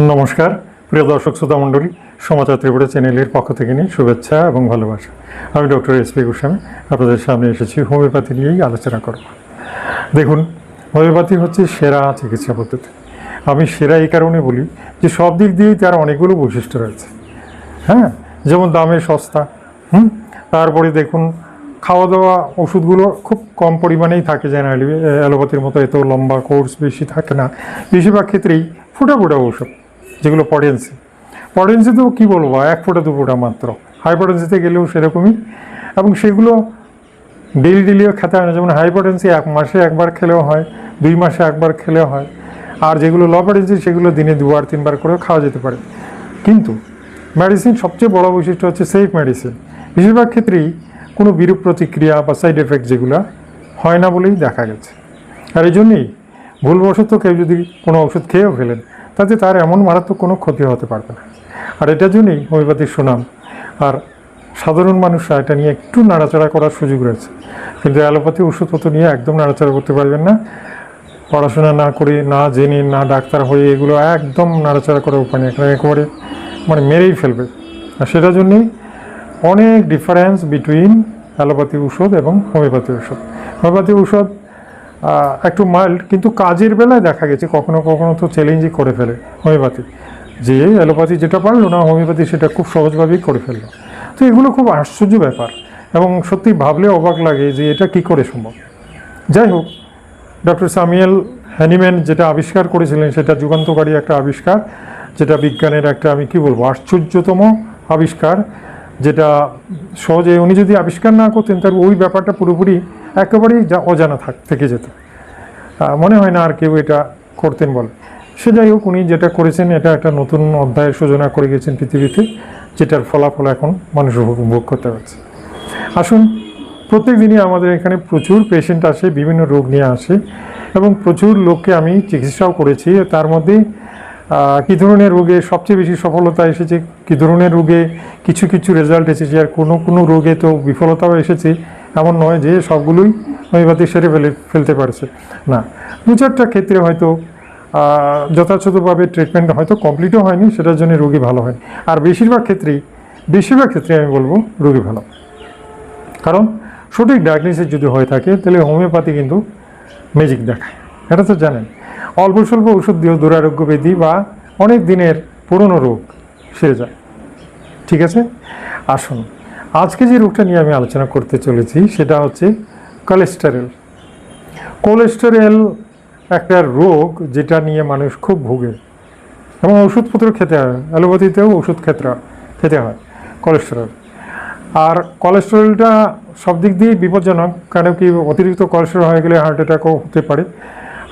নমস্কার, প্রিয় দর্শক শ্রোতা মণ্ডলী, সমাচার ত্রিপুরা চ্যানেলের পক্ষ থেকে নিয়ে শুভেচ্ছা এবং ভালোবাসা। আমি ডক্টর এস পি গোস্বামী, আপনাদের সামনে এসেছি হোমিওপ্যাথি নিয়েই আলোচনা করব। দেখুন, হোমিওপ্যাথি হচ্ছে সেরা চিকিৎসা পদ্ধতি। আমি সেরা এই কারণে বলি যে সব দিক দিয়েই তার অনেকগুলো বৈশিষ্ট্য রয়েছে। হ্যাঁ? যেমন দামে সস্তা, হুম? তারপরে দেখুন খাওয়া দাওয়া ওষুধগুলো খুব কম পরিমাণেই থাকে জেনারেলি অ্যালোপ্যাথির মতো, এত লম্বা কোর্স বেশি থাকে না। বেশিরভাগ ক্ষেত্রেই ফোটা ফোটা ওষুধ যেগুলো পটেন্সি। পটেন্সি তো কী বলব, এক ফোঁটা, দু ফোঁটা মাত্র। হাইপোটেন্সিতে গেলেও সেরকমই। এবং সেগুলো ডেলি ডেলিও খেতে হয় না। যেমন হাইপোটেন্সি এক মাসে একবার খেলেও হয়, দুই মাসে একবার খেলেও হয়। আর যেগুলো লো পটেন্সি সেগুলো দিনে দুবার, তিনবার করেও খাওয়া যেতে পারে। কিন্তু মেডিসিন সবচেয়ে বড় বৈশিষ্ট্য হচ্ছে সেফ মেডিসিন বেশিরভাগ ক্ষেত্রেই কোনো বিরূপ প্রতিক্রিয়া বা সাইড এফেক্ট যেগুলো হয় না বলেই দেখা গেছে। আর এই জন্যেই ভুলবশত কেউ যদি কোনো ওষুধ খেয়েও ফেলেন তাতে তার এমন মারাত্মক কোনো ক্ষতি হতে পারবে না। আর এটার জন্যই হোমিওপ্যাথির সুনাম। আর সাধারণ মানুষরা এটা নিয়ে একটু নাড়াচাড়া করার সুযোগ রয়েছে। কিন্তু অ্যালোপ্যাথি ওষুধপত্র নিয়ে একদম নাড়াচাড়া করতে পারবেন না। পড়াশোনা না করে, না জেনে, না ডাক্তার হয়ে এগুলো একদম নাড়াচাড়া করার উপায় নেই। এখানে একেবারে মানে মেরেই ফেলবে। আর সেটার জন্যেই অনেক ডিফারেন্স বিটুইন অ্যালোপ্যাথি ওষুধ এবং হোমিওপ্যাথি ওষুধ। হোমিওপ্যাথি ওষুধ একটু মাইল্ড কিন্তু কাজের বেলায় দেখা গেছে, কখনো কখনো তো চ্যালেঞ্জই করে ফেলে হোমিওপ্যাথি যে অ্যালোপ্যাথি যেটা পারল না হোমিওপ্যাথি সেটা খুব সহজভাবেই করে ফেলল। তো এগুলো খুব আশ্চর্য ব্যাপার এবং সত্যি ভাবলে অবাক লাগে যে এটা কি করে সম্ভব। যাই হোক ডক্টর সামিয়েল হ্যানিম্যান যেটা আবিষ্কার করেছিলেন, সেটা যুগান্তকারী একটা আবিষ্কার, যেটা বিজ্ঞানের একটা, আমি কি বলব, আশ্চর্যতম আবিষ্কার। যেটা সহজে উনি যদি আবিষ্কার না করতেন তার ওই ব্যাপারটা পুরোপুরি একেবারেই যা অজানা থাক, থেকে যেত। মনে হয় না আর কেউ এটা করতেন বলে। সে যাই হোক, উনি যেটা করেছেন, এটা একটা নতুন অধ্যায়ের সূচনা করে গেছেন পৃথিবীতে, যেটার ফলাফল এখন মানুষ উপভোগ করতে পারছে। আসুন, প্রত্যেক দিনই আমাদের এখানে প্রচুর পেশেন্ট আসে, বিভিন্ন রোগ নিয়ে আসে, এবং প্রচুর লোককে আমি চিকিৎসাও করেছি। তার মধ্যে কী ধরনের রোগে সবচেয়ে বেশি সফলতা এসেছে? কী ধরনের রোগে কিছু কিছু রেজাল্ট এসেছে? আর কোনো কোনো রোগে তো বিফলতাও এসেছে, এমন নয় যে সবগুলোই হোমিওপ্যাথি সেরে ফেলে, ফেলতে পারছে। না, দু চারটা ক্ষেত্রে হয়তো যথাযথভাবে ট্রিটমেন্ট হয়তো কমপ্লিটও হয়নি, সেটার জন্য রোগী ভালো হয় আর বেশিরভাগ ক্ষেত্রেই, বেশিরভাগ ক্ষেত্রে আমি বলব রোগী ভালো। কারণ সঠিক ডায়াগনোসিস যদি হয়ে থাকে, তাহলে হোমিওপ্যাথি কিন্তু ম্যাজিক দেখায়। এটা তো জানেন। অল্প স্বল্প ওষুধ দিয়েও দুরারোগ্য ব্যাধি বা অনেক দিনের পুরনো রোগ সেরে যায়। ঠিক আছে? আসুন, আজকে যে রোগটা নিয়ে আমি আলোচনা করতে চলেছি সেটা হচ্ছে কোলেস্টেরল কোলেস্টেরল একটা রোগ যেটা নিয়ে মানুষ খুব ভোগে এবং ওষুধপত্র খেতে হয়, অ্যালোপ্যাথিতেও ওষুধ ক্ষেত্র খেতে হয় কোলেস্টেরল আর কোলেস্টেরলটা সব দিক দিয়েই বিপজ্জনক, কেন কি অতিরিক্ত কোলেস্টেরল হয়ে গেলে হার্ট অ্যাটাকও হতে পারে।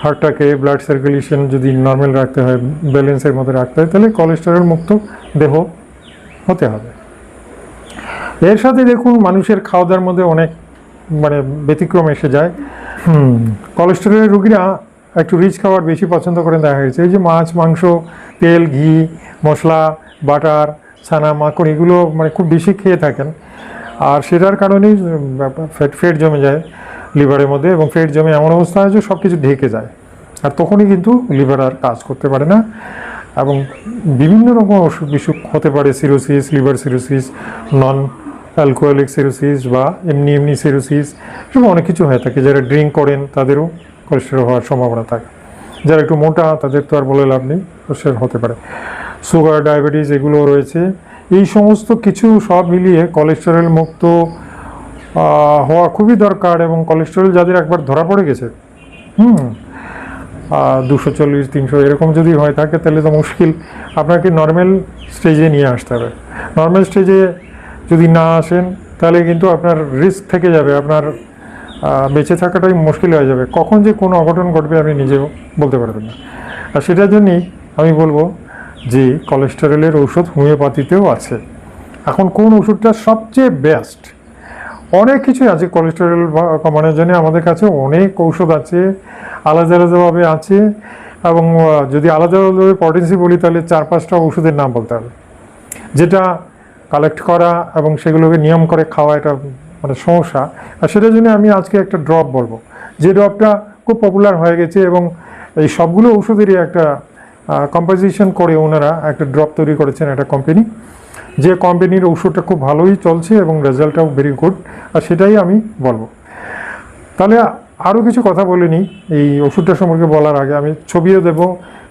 হার্টটাকে ব্লাড সার্কুলেশন যদি নর্মাল রাখতে হয় ব্যালেন্সের মধ্যে রাখতে হয়, তাহলে কোলেস্টেরল মুক্ত দেহ হতে হবে। এর সাথে দেখুন, মানুষের খাওয়া দাওয়ার মধ্যে অনেক মানে ব্যতিক্রম এসে যায়। কোলেস্টেরলের রুগীরা একটু রিচ খাবার বেশি পছন্দ করেন দেখা গেছে। এই যে মাছ, মাংস, তেল, ঘি, মশলা বাটার ছানা, মাখন, এগুলো মানে খুব বেশি খেয়ে থাকেন। আর সেটার কারণেই ফ্যাট ফেট জমে যায়। লিভারের মধ্যে এবং ফেট জমে এমন অবস্থা হয় যে সব কিছু ঢেকে যায়। আর তখনই কিন্তু লিভার আর কাজ করতে পারে না। এবং বিভিন্ন রকম অসুখ বিসুখ হতে পারে cirrhosis liver cirrhosis non alcoholic cirrhosis বা এমনি এমনি সিরোসিস এরকম অনেক কিছু হয়ে থাকে। যারা ড্রিঙ্ক করেন, তাদেরও কোলেস্টেরল হওয়ার সম্ভাবনা থাকে। যারা একটু মোটা, তাদের তো আর বলে লাভ নেই কোলেস্টেরল হতে পারে। সুগার ডায়াবেটিস এগুলো রয়েছে। এই সমস্ত কিছু সব মিলিয়ে কোলেস্টেরল মুক্ত হওয়া খুবই দরকার এবং কোলেস্টেরল যাদের একবার ধরা পড়ে গেছে, হুম দুশো চল্লিশ, তিনশো এরকম যদি হয়ে থাকে তাহলে তো মুশকিল। আপনাকে নর্মাল স্টেজে নিয়ে আসতে হবে। নর্মাল স্টেজে যদি না আসেন, তাহলে কিন্তু আপনার রিস্ক থেকে যাবে, আপনার বেঁচে থাকাটাই মুশকিল হয়ে যাবে। কখন যে কোনো অঘটন ঘটবে আপনি নিজেও বলতে পারবেন না। আর সেটার জন্যই আমি বলব যে কোলেস্টেরলের ঔষধ হোমিওপ্যাথিতেও আছে। এখন কোন ওষুধটা সবচেয়ে বেস্ট অনেক কিছুই আছে কোলেস্টেরল কমানোর জন্য আমাদের কাছে অনেক ঔষধ আছে, আলাদা আলাদাভাবে আছে এবং যদি আলাদা আলাদাভাবে পটেন্সি বলি, তাহলে চার পাঁচটা ওষুধের নাম বলতে হবে। যেটা কালেক্ট করা এবং সেগুলোকে নিয়ম করে খাওয়া এটা মানে সমস্যা। আর সেটার জন্য আমি আজকে একটা ড্রপ বলব। যে ড্রপটা খুব পপুলার হয়ে গেছে এবং এই সবগুলো ওষুধেরই একটা কম্পোজিশন করে ওনারা একটা ড্রপ তৈরি করেছেন একটা কোম্পানি যে কোম্পানির ওষুধটা খুব ভালোই চলছে এবং রেজাল্টটাও ভেরি গুড আর সেটাই আমি বলব। তাহলে আরও কিছু কথা বলে নিই, এই ওষুধটা সম্পর্কে বলার আগে আমি ছবিও দেব,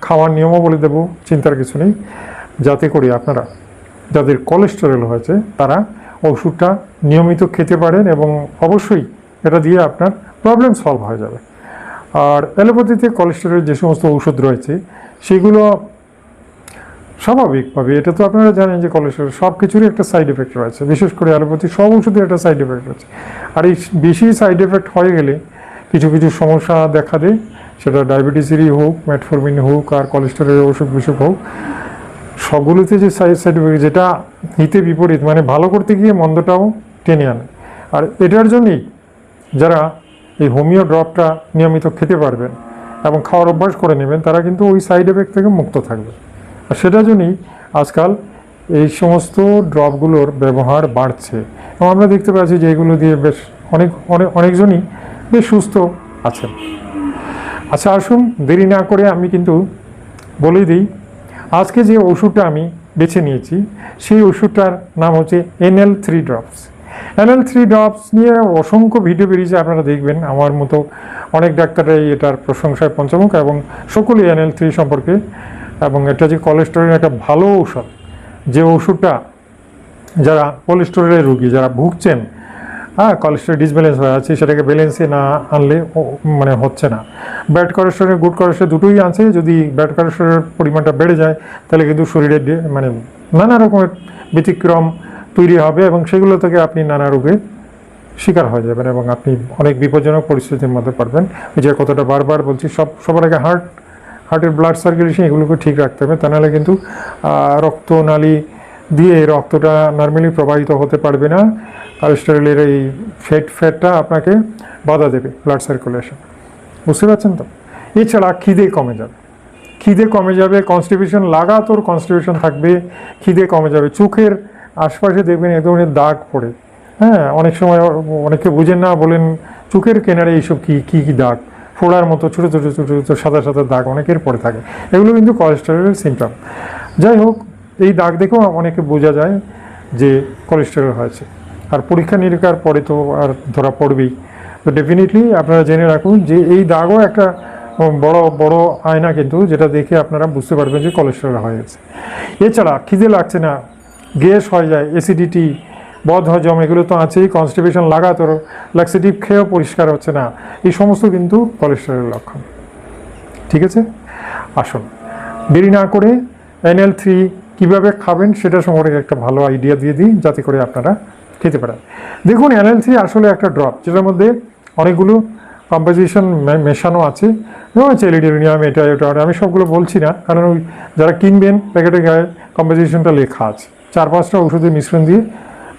খাওয়ার নিয়মও বলে দেব, চিন্তার কিছু নেই, যাতে করে আপনারা, যাদের কোলেস্টেরল হয়েছে, তারা ওষুধটা নিয়মিত খেতে পারেন এবং অবশ্যই এটা দিয়ে আপনার প্রবলেম সলভ হয়ে যাবে। আর অ্যালোপ্যাথিতে কোলেস্টেরল যে সমস্ত ওষুধ রয়েছে, সেগুলো স্বাভাবিকভাবে, এটা তো আপনারা জানেন যে কোলেস্টেরল সব কিছুরই একটা সাইড এফেক্ট রয়েছে। বিশেষ করে অ্যালোপ্যাথি সব ওষুধের একটা সাইড এফেক্ট রয়েছে। আর এই বেশি সাইড এফেক্ট হয়ে গেলে কিছু কিছু সমস্যা দেখা দেয়। সেটা ডায়াবেটিসেরই হোক ম্যাটফরমিন হোক, আর কোলেস্টেরলের ওষুধ বিসুখ হোক, সবগুলোতে যে সাইড সাইড এফেক্ট যেটা হিতে বিপরীত মানে ভালো করতে গিয়ে মন্দটাও টেনে আনে। আর এটার জন্যই যারা এই হোমিও ড্রপটা নিয়মিত খেতে পারবেন এবং খাওয়ার অভ্যাস করে নেবেন, তারা কিন্তু ওই সাইড এফেক্ট থেকে মুক্ত থাকবে। আর সেটার জন্যই আজকাল এই সমস্ত ড্রপগুলোর ব্যবহার বাড়ছে। এবং আমরা দেখতে পাচ্ছি যে এগুলো দিয়ে বেশ অনেক অনেক, অনেকজনই বেশ সুস্থ আছেন। আচ্ছা আসুন দেরি না করে আমি কিন্তু বলে দিই, আজকে যে ওষুধটা আমি বেছে নিয়েছি, সেই ওষুধটার নাম হচ্ছে NL three drops NL three drops নিয়ে অসংখ্য ভিডিও বেরিয়েছে, আপনারা দেখবেন। আমার মতো অনেক ডাক্তাররাই এটার প্রশংসায় পঞ্চমুখ এবং সকলেই এনএল থ্রি সম্পর্কে এবং এটা যে কোলেস্টেরলের একটা ভালো ঔষধ। যে ওষুধটা যারা কোলেস্টেরলের রুগী, যারা ভুগছেন হ্যাঁ কোলেস্টেরল ডিসব্যালেন্স হয়ে আছে, সেটাকে ব্যালেন্সে না আনলে মানে হচ্ছে না। ব্যাড কোলেস্টেরল গুড কোলেস্টেরল দুটোই আছে। যদি ব্যাড কোলেস্টেরলের পরিমাণটা বেড়ে যায়, তাহলে কিন্তু শরীরে মানে নানা রকমের ব্যতিক্রম তৈরি হবে এবং সেগুলো থেকে আপনি নানা রোগে শিকার হয়ে যাবেন এবং আপনি অনেক বিপজ্জনক পরিস্থিতির মধ্যে পড়বেন। ওই যে কথাটা বারবার বলছি, সব, সবার আগে হার্ট হার্টের ব্লাড সার্কুলেশন এগুলোকে ঠিক রাখতে হবে। তা নাহলে কিন্তু রক্তনালী দিয়ে রক্তটা নর্মালি প্রবাহিত হতে পারবে না। কোলেস্টেরলের এই ফ্যাট, ফ্যাটটা আপনাকে বাধা দেবে ব্লাড সার্কুলেশন। বুঝতে পারছেন তো? এছাড়া খিদে কমে যাবে। খিদে কমে যাবে কনস্টিপেশন লাগাতোর কনস্টিপেশন থাকবে, খিদে কমে যাবে। চোখের আশপাশে দেখবেন এ ধরনের দাগ পড়ে। হ্যাঁ অনেক সময় অনেকে বুঝেন না, বলেন, চোখের কেনারে এইসব কি কি কি দাগ? ফোড়ার মতো, ছোটো ছোটো ছোটো ছোটো সাদা সাদা দাগ অনেকের পড়ে থাকে। এগুলো কিন্তু কোলেস্টেরলের সিমটম যাই হোক, এই দাগ দেখেও অনেকে বোঝা যায় যে কোলেস্টেরল হয়েছে। আর পরীক্ষা নিরীক্ষার পরে তো আর ধরা পড়বেই। তো ডেফিনেটলি আপনারা জেনে রাখুন যে এই দাগও একটা বড় বড় আয়না কিন্তু যেটা দেখে আপনারা বুঝতে পারবেন যে কোলেস্টেরল হয়ে গেছে এছাড়া খিদে লাগছে না, গ্যাস হয়ে যায় অ্যাসিডিটি বদ হজম এগুলো তো আছেই কনস্টিপেশন লাগাতোর ল্যাক্সিটিভ খেয়েও পরিষ্কার হচ্ছে না। এই সমস্ত কিন্তু কোলেস্টেরলের লক্ষণ। ঠিক আছে? আসুন। দেরি না করে এনএল থ্রি কীভাবে খাবেন সেটা সম্পর্কে একটা ভালো আইডিয়া দিয়ে দিই, যাতে করে আপনারা খেতে পারেন। দেখুন এনএল থ্রি আসলে একটা ড্রপ যেটার মধ্যে অনেকগুলো কম্পোজিশন মেশানো আছে। যেমন চেলিডেরিনিয়াম এটা এটা। আমি সবগুলো বলছি না, কারণ ওই যারা কিনবেন, প্যাকেটে গায়ে কম্পোজিশনটা লেখা আছে। চার পাঁচটা ওষুধের মিশ্রণ দিয়ে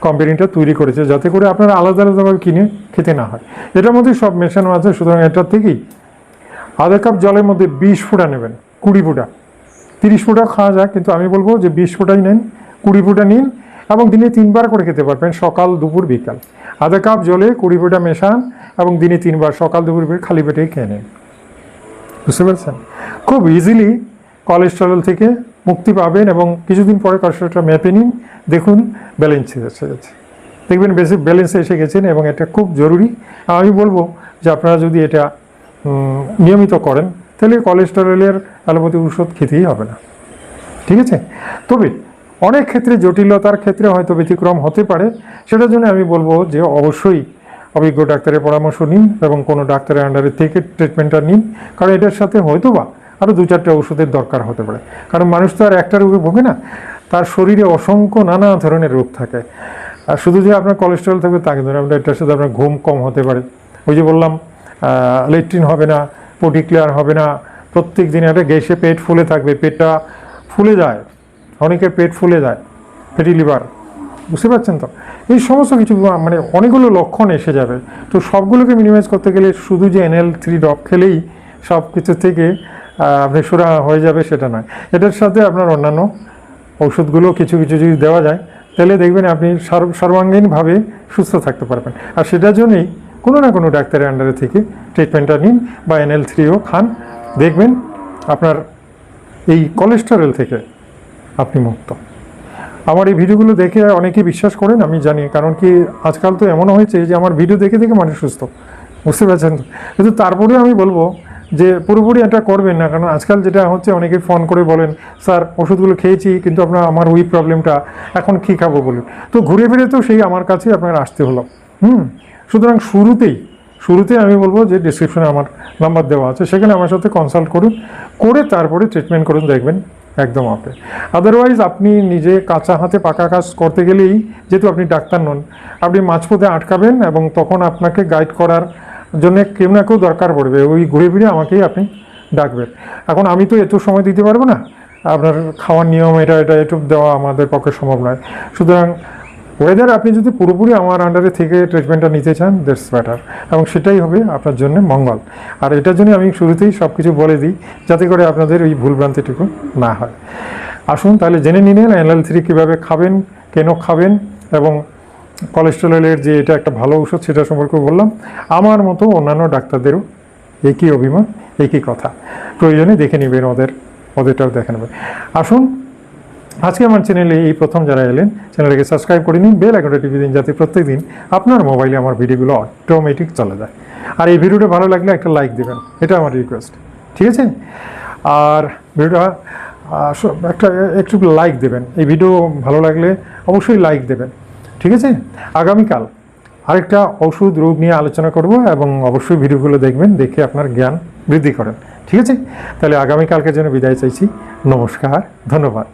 কোম্পানিটা তৈরি করেছে, যাতে করে আপনারা আলাদা আলাদাভাবে কিনে খেতে না হয়। এটার মধ্যে সব মেশানো আছে, সুতরাং এটার থেকেই আধা কাপ জলের মধ্যে বিশ ফোঁটা নেবেন, কুড়ি ফোঁটা। তিরিশ ফোঁটা খাওয়া যায় কিন্তু আমি বলব যে বিশ ফোঁটাই নেন, কুড়ি ফোঁটা নিন, এবং দিনে তিনবার করে খেতে পারবেন সকাল, দুপুর, বিকাল। আধা কাপ জলে কুড়ি ফোঁটা মেশান, এবং দিনে তিনবার সকাল, দুপুর খালি পেটে খেয়ে নেন। বুঝতে পারছেন? খুব ইজিলি কোলেস্টেরল থেকে মুক্তি পাবেন এবং কিছুদিন পরে কোলেস্টেরলটা মেপে নিন দেখুন ব্যালেন্স এসে গেছে। দেখবেন বেশি ব্যালেন্সে এসে গেছেন এবং এটা খুব জরুরি। আমি বলব যে আপনারা যদি এটা নিয়মিত করেন, তাহলে কোলেস্টেরলের অ্যালোপ্যাথি ওষুধ খেতেই হবে না। ঠিক আছে? তবে অনেক ক্ষেত্রে জটিলতার ক্ষেত্রে হয়তো ব্যতিক্রম হতে পারে। সেটার জন্য আমি বলব যে অবশ্যই অভিজ্ঞ ডাক্তারের পরামর্শ নিন এবং কোনো ডাক্তারের আন্ডারে থেকে ট্রিটমেন্টটা নিন। কারণ এটার সাথে হয়তো বা আরও দু চারটে ওষুধের দরকার হতে পারে। কারণ মানুষ তো আর একটা রোগে ভোগে না, তার শরীরে অসংখ্য নানা ধরনের রোগ থাকে। আর শুধু যে আপনার কোলেস্টেরল থাকবে তাকে ধরে আপনার এটার সাথে আপনার ঘুম কম হতে পারে। ওই যে বললাম লেট্রিন হবে না পটি ক্লিয়ার হবে না, প্রত্যেক দিন একটা গ্যাসে পেট ফুলে থাকবে, পেটটা ফুলে যায়, অনেকের পেট ফুলে যায় ফেটি লিভার বুঝতে পারছেন তো? এই সমস্ত কিছু মানে অনেকগুলো লক্ষণ এসে যাবে। তো সবগুলোকে মিনিমাইজ করতে গেলে শুধু যে এনএল থ্রি ড্রপ খেলেই সব কিছু থেকে আপনি সুরা হয়ে যাবে সেটা নয়। এটার সাথে আপনার অন্যান্য ওষুধগুলো কিছু কিছু যদি দেওয়া যায়, তাহলে দেখবেন আপনি সর্ব- সর্বাঙ্গীনভাবে সুস্থ থাকতে পারবেন। আর সেটার জন্যই কোনো না কোনো ডাক্তারের আন্ডারে থেকে ট্রিটমেন্টটা নিন বা এনএল থ্রিও খান। দেখবেন আপনার এই কোলেস্টেরল থেকে আপনি মুক্ত। আমার এই ভিডিওগুলো দেখে অনেকে বিশ্বাস করেন, আমি জানি। কারণ কি আজকাল তো এমন হয়েছে যে আমার ভিডিও দেখে দেখে মানুষ সুস্থ। বুঝতে পারছেন কিন্তু তারপরে আমি বলব যে পুরোপুরি এটা করবেন না, কারণ আজকাল যেটা হচ্ছে অনেকে ফোন করে বলেন, স্যার, ওষুধগুলো খেয়েছি, কিন্তু আপনার আমার ওই প্রবলেমটা এখন কী খাব? বলে তো ঘুরে ফিরে তো সেই আমার কাছে আপনার আসতে হলো। হুম? সুতরাং শুরুতেই শুরুতে আমি বলব যে ডিসক্রিপশনে আমার নাম্বার দেওয়া আছে, সেখানে আমার সাথে কনসাল্ট করুন, করে তারপরে ট্রিটমেন্ট করুন, দেখবেন একদম আপনি আদারওয়াইজ আপনি নিজে কাঁচা হাতে পাকা কাজ করতে গেলেই, যেহেতু আপনি ডাক্তার নন, আপনি মাঝপথে আটকাবেন এবং তখন আপনাকে গাইড করার জন্য কেউ না কেউ দরকার পড়বে। ওই ঘুরে ফিরে আমাকেই আপনি ডাকবেন। এখন আমি তো এত সময় দিতে পারব না। আপনার খাওয়ার নিয়ম এটা এটা একটু দেওয়া আমাদের পক্ষে সম্ভব নয়। সুতরাং ওয়েদার আপনি যদি পুরোপুরি আমার আন্ডারে থেকে ট্রিটমেন্টটা নিতে চান দ্যাটস বেটার এবং সেটাই হবে আপনার জন্য মঙ্গল। আর এটার জন্য আমি শুরুতেই সব কিছু বলে দিই, যাতে করে আপনাদের এই ভুলভ্রান্তিটুকু না হয়। আসুন তাহলে জেনে নিলেন এনএল থ্রি কীভাবে খাবেন, কেন খাবেন, এবং কোলেস্টেরলের যে এটা একটা ভালো ওষুধ সেটা সম্পর্কে বললাম। আমার মতো অন্যান্য ডাক্তারদেরও একই অভিমত, একই কথা। প্রয়োজনে দেখে নেবেন ওদের, ওদেরটাও দেখে নেবেন। আসুন, আজকে আমার চ্যানেলে এই প্রথম যারা এলেন চ্যানেলটাকে সাবস্ক্রাইব করে নিন বেল আইকনটা টিপে দিন, যাতে প্রত্যেকদিন আপনার মোবাইলে আমার ভিডিওগুলো অটোমেটিক চলে যায়। আর এই ভিডিওটা ভালো লাগলে একটা লাইক দেবেন, এটা আমার রিকোয়েস্ট ঠিক আছে? আর ভিডিওটা একটা, একটু লাইক দেবেন। এই ভিডিও ভালো লাগলে অবশ্যই লাইক দেবেন। ঠিক আছে? আগামীকাল আরেকটা ওষুধ রোগ নিয়ে আলোচনা করব এবং অবশ্যই ভিডিওগুলো দেখবেন, দেখে আপনার জ্ঞান বৃদ্ধি করেন। ঠিক আছে? তাহলে আগামীকালকে জন্য বিদায় চাইছি। নমস্কার, ধন্যবাদ।